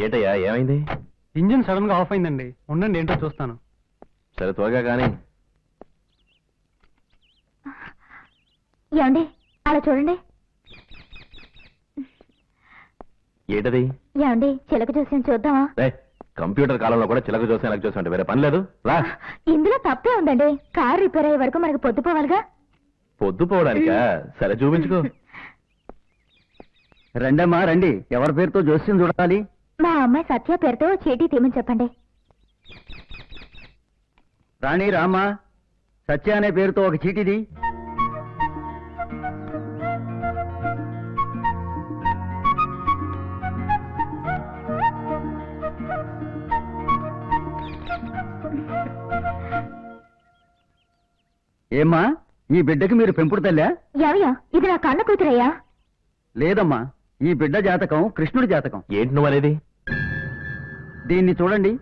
ఏంటయ్యా ఏమైంది? ఇంజిన్ సడన్గా ఆఫ్ అయిందండి. ఉండండి ఏంటో చూస్తాను. సరే త్వరగా కానీ. ఏమండి? అలా చూడండి. ఏంటది? ఏమండి చిలక చూసి చూద్దామా? కంప్యూటర్ కాలంలో కూడా చిలక చూసి ఎలా చూసి అంటే వేరే పని లేదు. రా. ఇందులో తప్పే ఉందండి. కార్ రిపేర్ అయ్యే వరకు మనకు పొద్దుపోవాలిగా పొద్దుపోవడానికా సరే చూపించుకో. రండమ్మా రండి. ఎవరి పేరుతో జోస్యం చూడాలి? మా అమ్మాయి సత్య పేరుతో చీటీ తీమని చెప్పండి. రాణి రామా సత్య అనే పేరుతో ఒక చీటిది ఏమ్మా ఈ బిడ్డకి మీరు పెంపుడు తల్లా? ఎవయ్యా ఇది నా కన్న కూతురయ్యా. లేదమ్మా ఈ బిడ్డ జాతకం కృష్ణుడి జాతకం. ఏంటి నువ్వు అనేది? దీన్ని చూడండి.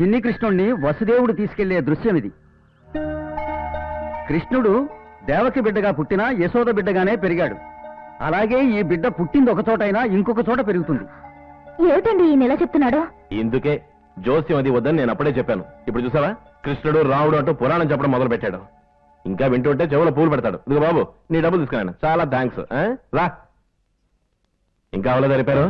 చిన్ని కృష్ణుణ్ణి వసుదేవుడు తీసుకెళ్ళే దృశ్యం ఇది. కృష్ణుడు దేవకి బిడ్డగా పుట్టినా యశోద బిడ్డగానే పెరిగాడు. అలాగే ఈ బిడ్డ పుట్టింది ఒక చోటైనా ఇంకొక చోట పెరుగుతుంది. ఏమిటండి ఈ నెల చెప్తున్నాడు? ఇందుకే జోస్యం అది వద్దని నేను అప్పుడే చెప్పాను. ఇప్పుడు చూసావా? కృష్ణుడు రాముడు అంటూ పురాణం చెప్పడం మొదలు పెట్టాడు ఇంకా వింటుంటే చెవులో పూలు పెడతాడు. ఇదిగో బాబు నీ డబ్బులు తీసుకున్నాను చాలా థ్యాంక్స్ రా. ఇంకా అవ్వలేదా రిపేరు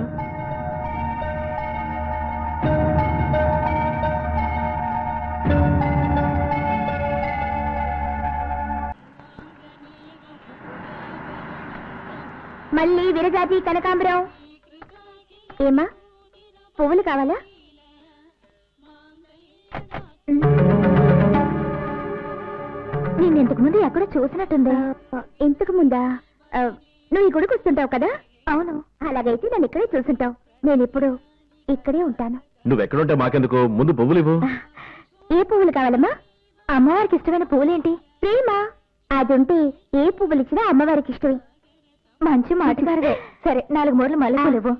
మళ్ళీ విరజాతి కనకాంబరం. ఏమా పువ్వులు కావాలా? నేను ఇంతకు ముందు ఎక్కడ చూసినట్టుంది. ఇంతకు ముందా? నువ్వు ఈ గుడికి వస్తుంటావు కదా? అవును. అలాగైతే నన్ను ఇక్కడే చూసుంటావు. నేను ఇప్పుడు ఇక్కడే ఉంటాను. నువ్వు ఎక్కడుంటే మాకెందుకు? ముందు పువ్వులు ఇవ్వు. ఏ పువ్వులు కావాలమ్మా? అమ్మవారికి ఇష్టమైన పువ్వులేంటి? ప్రేమ. అది ఉంటే ఏ పువ్వులు ఇచ్చినా అమ్మవారికి ఇష్టమే. మంచి మాటగారు సరే నాలుగు మూరలు మల్లెపూలు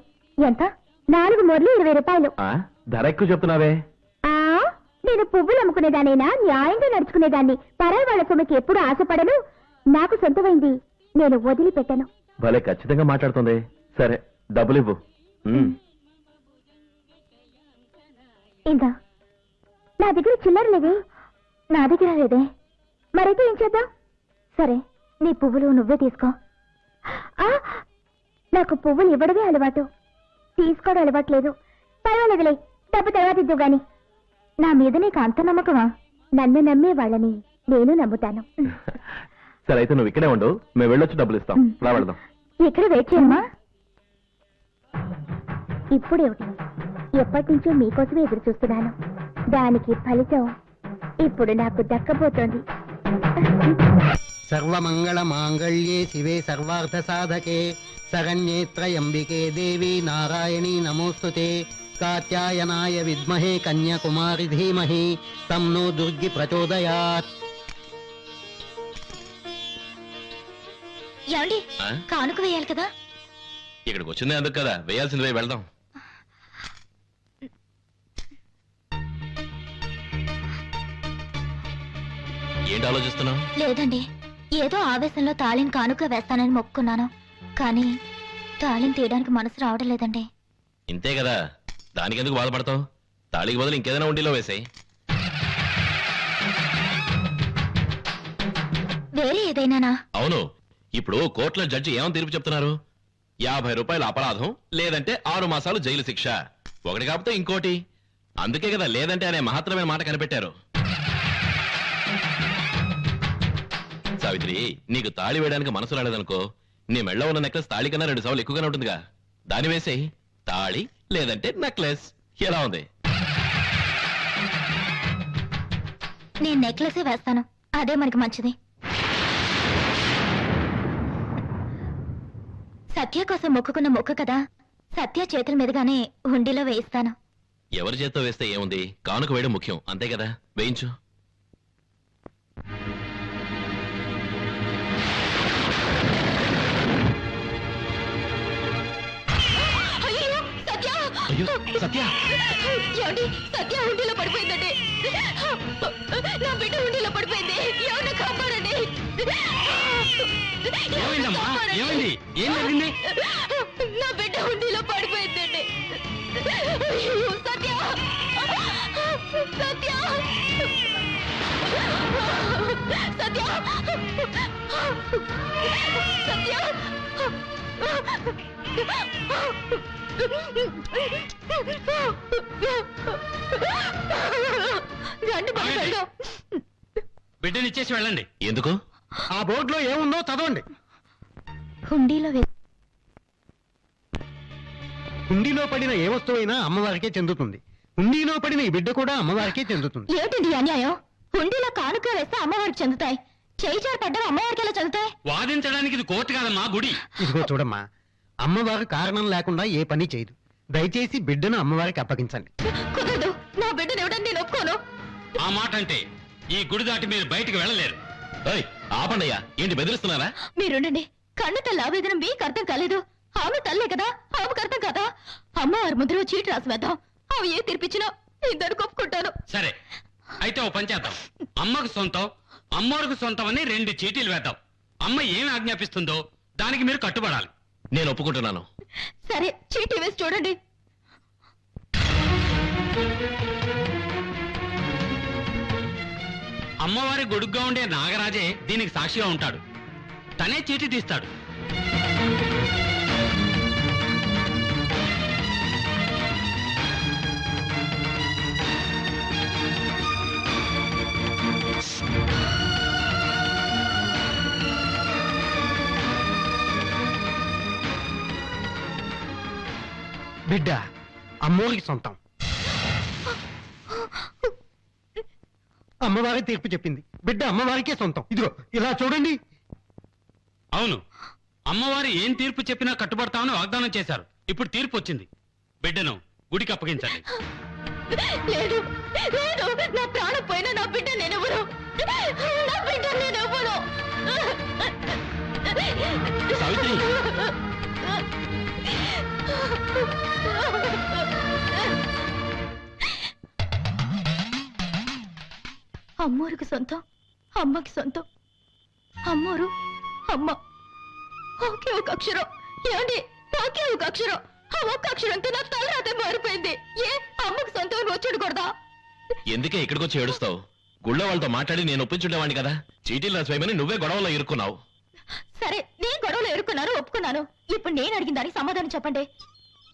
ఎంత? నాలుగు మూరలు ఇరవై రూపాయలు. ఆ, ధర ఎక్కువ చెప్తున్నావే. ఆ నేను పువ్వులు అమ్ముకునేదానేనా న్యాయంగా నడుచుకునేదాన్ని. పరాయి వాళ్ళ సొమ్ముకి ఎప్పుడు ఆశపడను. నాకు సొంతమైంది. నేను వదిలిపెట్టను. భలే ఖచ్చితంగా మాట్లాడుతుంది. సరే డబ్బులు ఇవ్వు. ఇంకా నా దగ్గర చిల్లర లేదే. నా దగ్గర లేదే. మరైతే ఏం చేద్దాం? సరే నీ పువ్వులు నువ్వే తీసుకో. నాకు పువ్వులు ఇవ్వడమే అలవాటు. తీసుకోవడం అలవాటు లేదు పర్వాలేదులే డబ్బు తర్వాత ఇద్దు గాని. నా మీద నీకు అంత నమ్మకమా? నన్ను నమ్మే వాళ్ళని నేను నమ్ముతాను. సరే అయితే నువ్వు ఇక్కడే ఉండు. మేము వెళ్ళొచ్చి డబ్బులు ఇస్తాం. రా వెళ్దాం. ఇక్కడ వెయిట్ చేయమ్మా. ఇప్పుడేమిటి ఎప్పటి నుంచో మీకోసమే ఎదురు చూస్తున్నాను. దానికి ఫలితం ఇప్పుడు నాకు దక్కబోతోంది. సర్వమంగళ మాంగళ్యే శివే సర్వార్థ సాధకే శరణ్యేత్రయంబికే దేవి నారాయణీ నమోస్తుతే. కాత్యాయనాయ విద్మహే కన్యాకుమారి ధీమహి తమ్నో దుర్గి ప్రచోదయాత్. ఏమండి? ఆ? కానుక వేయాలి కదా? ఇక్కడికి వచ్చిందే అందుకు కదా. వేయాల్సింది పోయి వెళ్దాం. ఏంటి ఆలోచిస్తున్నావు? లేదండి. ఏదో ఆవేశంలో తాళిని కానుక వేస్తానని మొక్కున్నాను కానీ తాళిని తీయడానికి మనసు రావడం లేదండి ఇంతే కదా. దానికి ఎందుకు బాధపడతావు? తాళికి బదులు ఇంకేదైనా ఉండిలో వేసాయి. వేరే ఏదైనానా? అవును. ఇప్పుడు కోర్టులో జడ్జి ఏమని తీర్పు చెప్తున్నారు? యాభై రూపాయల అపరాధం లేదంటే ఆరు మాసాలు జైలు శిక్ష. ఒకటి కాకపోతే ఇంకోటి. అందుకే కదా లేదంటే అనే మహత్తరమైన మాట కనిపెట్టారు. సావిత్రి నీకు తాళి వేయడానికి మనసు రాలేదనుకో నీ మెళ్ళ ఉన్న నెక్లెస్ తాళి కన్నా రెండు సార్లు ఎక్కువగానే ఉంటుందిగా. దాన్ని వేసేయి. తాళి లేదంటే నెక్లెస్ ఎలా ఉంది? నేను నెక్లెసే వేస్తాను. అదే మనకి మంచిది. సత్య కోసం మొక్కుకున్న మొక్కు కదా సత్య చేతుల మీదుగానే హుండీలో వేయిస్తాను. ఎవరి చేత్తో వేస్తే ఏముంది? కానుక వేయడం ముఖ్యం అంతే కదా? వేయించు. అయ్యో సత్య. ఏమండి సత్య హుండీలో పడిపోయిందండి. నా బిడ్డ హుండీలో పడిపోయింది. ఏమన్నా కాపాడండి? ఏమైందమ్మా? ఏమైంది? ఏం జరిగింది? నా బిడ్డ హుండీలో పడిపోయిందండి. అయ్యో, సత్య. సత్య. సత్య. సత్య. రండి బాబు వెళ్దాం. బిడ్డనిచ్చేసి వెళ్ళండి. ఎందుకు? ఆ బోర్డులో ఏముందో చదవండి. హుండీలో వే హుండీలో పడిన ఏ వస్తువైనా అమ్మవారికే చెందుతుంది. హుండీలో పడిన ఈ బిడ్డ కూడా అమ్మవారికే చెందుతుంది. ఏమిటండి ఈ అన్యాయం? హుండీలో కానుక వేస్తే అమ్మవారికి చెందుతాయి. చేయి జారి పడ్డం అమ్మవారికి ఎలా చెందుతాయి? వాదించడానికి ఇది కోర్టు కాదమ్మా గుడి. ఇదిగో చూడమ్మా. అమ్మవారు కారణం లేకుండా ఏ పని చేయదు. దయచేసి బిడ్డను అమ్మవారికి అప్పగించండి. కుదరదు. నా బిడ్డను ఇవ్వడం నేను ఒప్పుకోను? ఆ మాట అంటే ఈ గుడి దాటి మీరు బయటికి వెళ్ళలేరు. ఏయ్, ఆపండయ్యా ఏంటి బెదిరిస్తున్నారా? మీరుండండి కన్ను తల్లి ఆవేదన మీకు అర్థం కాలేదు. ఆమె తల్లే కదా ఆమెకు అర్థం కదా? అమ్మవారి ముద్ర చీటి రాసి వేద్దాం. ఆమె ఏ తీర్పిచ్చినా ఇద్దరు ఒప్పుకుంటాను సరే అయితే ఓ పని చేద్దాం. అమ్మకు సొంతం అమ్మోరికి సొంతం అని రెండు చీటీలు వేద్దాం. అమ్మ ఏమి ఆజ్ఞాపిస్తుందో దానికి మీరు కట్టుబడాలి. నేను ఒప్పుకుంటున్నాను. సరే చీటీ వేసి చూడండి. అమ్మవారి గొడుగ్గా ఉండే నాగరాజే దీనికి సాక్షిగా ఉంటాడు. తనే చీటీ తీస్తాడు. బిడ్డ అమ్మవారికి సొంతం. అమ్మవారి తీర్పు చెప్పింది. బిడ్డ అమ్మవారికే సొంతం. ఇదిగో ఇలా చూడండి. అవును. అమ్మవారు ఏం తీర్పు చెప్పినా కట్టుబడతామని వాగ్దానం చేశారు. ఇప్పుడు తీర్పు వచ్చింది. బిడ్డను గుడికి అప్పగించండి. లేదు లేదు. నా ప్రాణం పోయినా నా బిడ్డ నేనెవరు నా బిడ్డ నేనెవరు సావిత్రి! అమ్మోరికి సొంతం అమ్మకి సొంతం. అమ్మోరు అమ్మ. ఒకే ఒక అక్షరం. ఏమండి? ఒకే ఒక అక్షరం. ఆ ఒక్క అక్షరంతో నా తలరాతే మారిపోయింది. ఏ? అమ్మకి సొంతం కొడదా ఎందుకే ఇక్కడికి వచ్చి ఏడుస్తావు? గుళ్ళో వాళ్ళతో మాట్లాడి నేను ఒప్పించుండేవాడిని కదా. చీటీలు రాసిపోయమని నువ్వే గొడవలో ఇరుక్కున్నావు. సరే ఎరుకున్నాను ఒప్పుకున్నాను. ఇప్పుడు నేను అడిగిన దానికి సమాధానం చెప్పండి.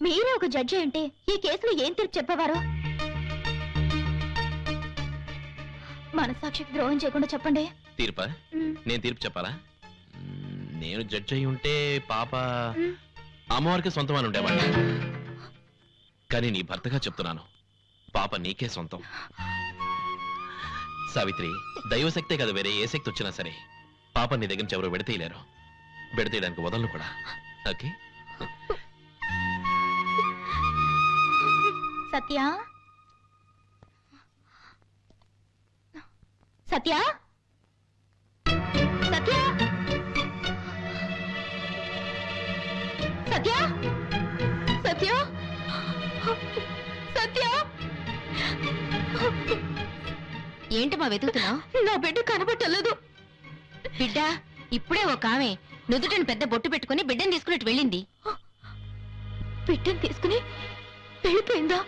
మీరే ఒక జడ్జి అంటే ఈ కేసులో ఏం తీర్పు చెప్పేవారు? మనసాక్షికి ద్రోహం చేయకుండా చెప్పండి. తీర్పా? నేను తీర్పు చెప్పాలా? నేను జడ్జ్ అయి ఉంటే పాప. అమ్మవారికి సొంతం అని ఉండేవాడిని. కానీ నీ భర్తగా చెప్తున్నాను. పాప నీకే సొంతం. సావిత్రి దైవశక్తే కదా వేరే ఏ శక్తి వచ్చినా సరే పాప నీ దగ్గర నుంచి ఎవరు విడతీయలేరు. విడతీయడానికి వదలను కూడా. ఓకే? సత్య? సత్య? సత్య? సత్య? సత్య? సత్య? ఏంటమ్మా వెతుకుతున్నావు? నా బిడ్డ కనబట్టలేదు. బిడ్డ ఇప్పుడే ఒక ఆమె నుదుటని పెద్ద బొట్టు పెట్టుకుని బిడ్డను తీసుకున్నట్టు వెళ్ళింది. బిడ్డను తీసుకుని వెళ్ళిపోయిందా?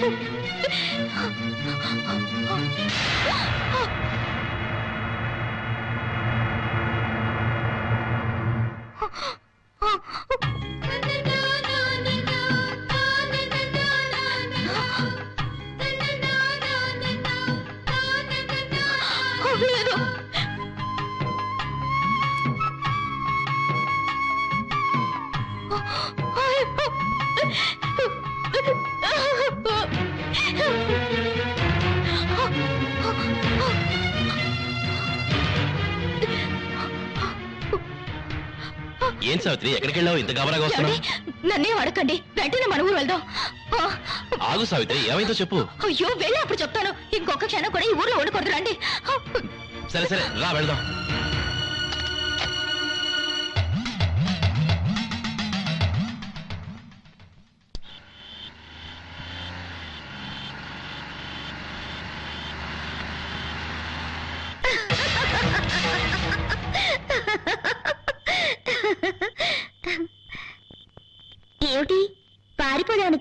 あっ。ఏం సావిత్రి ఎక్కడికి వెళ్ళావు? ఇంత గబరాగా ఏమండి? నన్నేం అడగండి వెంటనే మన ఊరు వెళ్దాం. ఆగు సావిత్రి ఏమైందో చెప్పు. అయ్యో వెళ్ళి అప్పుడు చెప్తాను. ఇంకొక క్షణం కూడా ఈ ఊర్లో ఉండకూడదు రండి. సరే సరే రా వెళ్దాం.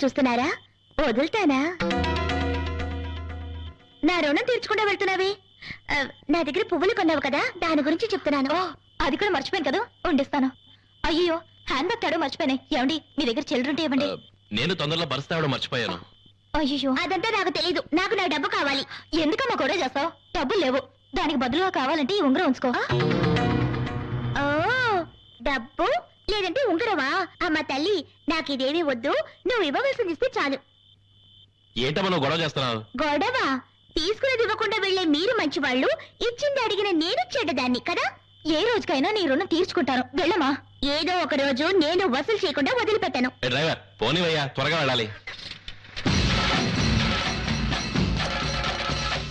చూస్తున్నారా? వదులుతానా? నా రుణం తీర్చుకుంటూ వెళ్తున్నావే. నా దగ్గర పువ్వులు కొన్నావు కదా దాని గురించి చెప్తున్నాను. అది కూడా మర్చిపోయాను కదా? ఉండిస్తాను. అయ్యో హ్యాండ్ బ్యాగ్ తాడో మర్చిపోయాను. ఏమండి మీ దగ్గర చిల్లరుంటే ఇవ్వండి. నేను తొందరలో బర్స్ తేవడం మర్చిపోయాను. అయ్యో అదంతా నాకు తెలీదు. నాకు నా డబ్బు కావాలి. ఎందుకమ్మా కూడా చేస్తావు? డబ్బులు లేవు. దానికి బదులుగా కావాలంటే ఈ ఉంగరం ఉంచుకో. ఓ డబ్బు? లేదంటే ఉంగరమా? అమ్మ తల్లి నాకు ఇదేమీ వద్దు. నువ్వు ఇవ్వవలసింది ఇస్తే చాలు. ఏంటమ్మా నువ్వు గొడవ చేస్తున్నావు? గొడవ? తీసుకునేది ఇవ్వకుండా వెళ్ళే మీరు మంచివాళ్ళు ఇచ్చింది అడిగిన నేను చెడ్డదాన్ని కదా? ఏ రోజుకైనా నీ రుణం తీర్చుకుంటాను. వెళ్ళమా ఏదో ఒక రోజు నేను వసూలు చేయకుండా వదిలిపెట్టాను. డ్రైవర్ పోనీవయ్యా త్వరగా వెళ్ళాలి.